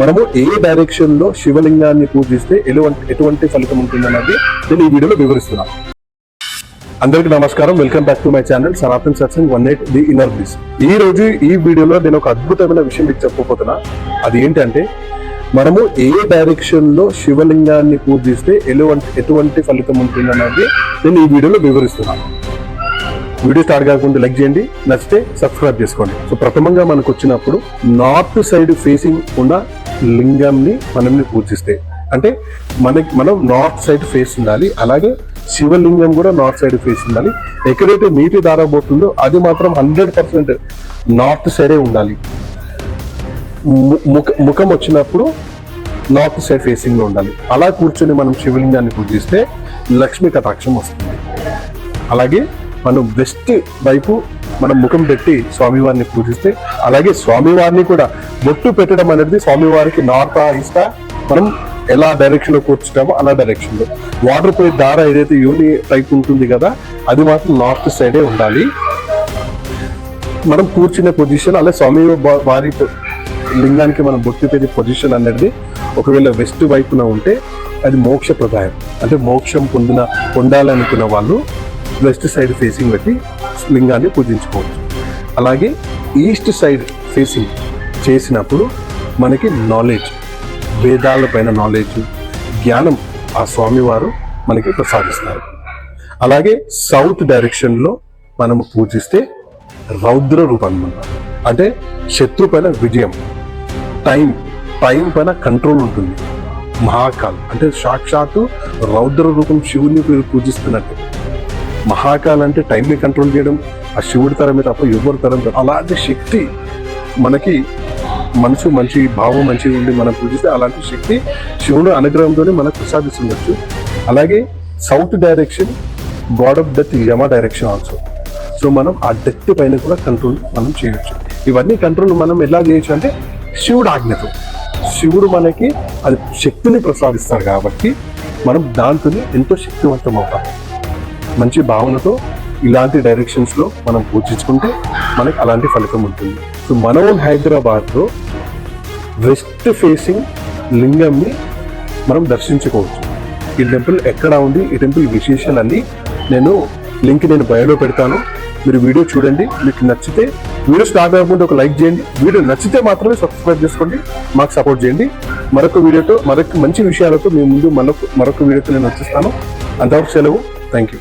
మనము ఏ డైరెక్షన్లో శివలింగాన్ని పూజిస్తే ఎటువంటి ఎటువంటి ఫలితం ఉంటుందన్నది నేను ఈ వీడియోలో వివరిస్తున్నాను అందరికీ నమస్కారం. Welcome back to my channel Sanatan Satsang one eight the inner bliss ఈ రోజు ఈ వీడియోలో నేను ఒక అద్భుతమైన విషయం మీకు చెప్పబోతున్నా. అది ఏంటంటే మనము ఏ డైరెక్షన్లో శివలింగాన్ని పూజిస్తే ఎటువంటి ఎటువంటి ఫలితం ఉంటుందన్నది నేను ఈ వీడియోలో వివరిస్తున్నాను వీడియో స్టార్ట్ కాకుండా లైక్ చేయండి నచ్చితే సబ్స్క్రైబ్ చేసుకోండి. సో ప్రథమంగా మనకు వచ్చినప్పుడు నార్త్ సైడ్ ఫేసింగ్ ఉన్న లింగంని మనల్ని పూజిస్తే. అంటే మనకి మనం నార్త్ సైడ్ ఫేస్ ఉండాలి అలాగే శివలింగం కూడా నార్త్ సైడ్ ఫేస్ ఉండాలి. ఎక్కడైతే నీటి దార పోతుందో అది మాత్రం హండ్రెడ్ పర్సెంట్ నార్త్ సైడే ఉండాలి. ము- ముఖ ముఖం వచ్చినప్పుడు నార్త్ సైడ్ ఫేసింగ్లో ఉండాలి. అలా కూర్చొని మనం శివలింగాన్ని పూజిస్తే లక్ష్మీ కటాక్షం వస్తుంది. అలాగే మనం వెస్ట్ వైపు మనం ముఖం పెట్టి స్వామివారిని పూజిస్తే అలాగే స్వామివారిని కూడా బొట్టు పెట్టడం అనేది స్వామివారికి నార్త్ ఈస్ట్ మనం ఎలా డైరెక్షన్లో కూర్చుంటామో అలా డైరెక్షన్లో. వాటర్ పోయి దార ఏదైతే యూని టైప్ ఉంటుంది కదా అది మాత్రం నార్త్ సైడే ఉండాలి. మనం కూర్చునే పొజిషన్ అలా స్వామి వారి లింగానికి మనం బొట్టు పెట్టే పొజిషన్ అనేది ఒకవేళ వెస్ట్ వైపున ఉంటే అది మోక్ష ప్రదాయం. అంటే మోక్షం పొందిన పొందాలనుకున్న వాళ్ళు వెస్ట్ సైడ్ ఫేసింగ్ పెట్టి లింగాన్ని పూజించుకోవచ్చు. అలాగే ఈస్ట్ సైడ్ ఫేసింగ్ చేసినప్పుడు మనకి నాలెడ్జ్ వేదాల పైన నాలెడ్జ్ జ్ఞానం ఆ స్వామివారు మనకి ప్రసాదిస్తారు. అలాగే సౌత్ డైరెక్షన్లో మనం మనము పూజిస్తే రౌద్ర రూపం అంటే శత్రు పైన విజయం టైం టైం పైన కంట్రోల్ ఉంటుంది. మహాకాల్ అంటే సాక్షాత్తు రౌద్ర రూపం శివుని మీరు పూజిస్తున్నట్టు. మహాకాల్ అంటే టైంని కంట్రోల్ చేయడం ఆ శివుడి తరమే తప్ప ఎవరి తరం అలాంటి శక్తి మనకి మనసు మంచి భావం మంచిగా ఉండి మనం పూజిస్తే అలాంటి శక్తి శివుడు అనుగ్రహంతోనే మనకు ప్రసాదిస్తుండొచ్చు. అలాగే south direction god of death Yama direction also so మనం ఆ డెత్ పైన కూడా కంట్రోల్ మనం చేయొచ్చు. ఇవన్నీ కంట్రోల్ మనం ఎలా చేయొచ్చు అంటే శివుడు ఆజ్ఞతో. శివుడు మనకి అది శక్తిని ప్రసాదిస్తారు కాబట్టి మనం దాంతోనే ఎంతో శక్తివంతం అవుతాం. మంచి భావనతో ఇలాంటి డైరెక్షన్స్లో మనం పూజించుకుంటే మనకి అలాంటి ఫలితం ఉంటుంది. సో మన హైదరాబాద్లో వెస్ట్ ఫేసింగ్ లింగంని మనం దర్శించుకోవచ్చు. ఈ టెంపుల్ ఎక్కడ ఉంది? ఈ టెంపుల్ విశేషాలన్నీ నేను లింక్ నేను బయోలో పెడతాను. మీరు వీడియో చూడండి. మీకు నచ్చితే వీడియో స్టార్ట్ అవ్వకుండా ఒక లైక్ చేయండి. వీడియో నచ్చితే మాత్రమే సబ్స్క్రైబ్ చేసుకోండి. మాకు సపోర్ట్ చేయండి. మరొక వీడియోతో మరొక మంచి విషయాలతో మీ ముందు మరొక మరొక వీడియోతో నేను వచ్చేస్తాను. అంతవరకు సెలవు. Thank you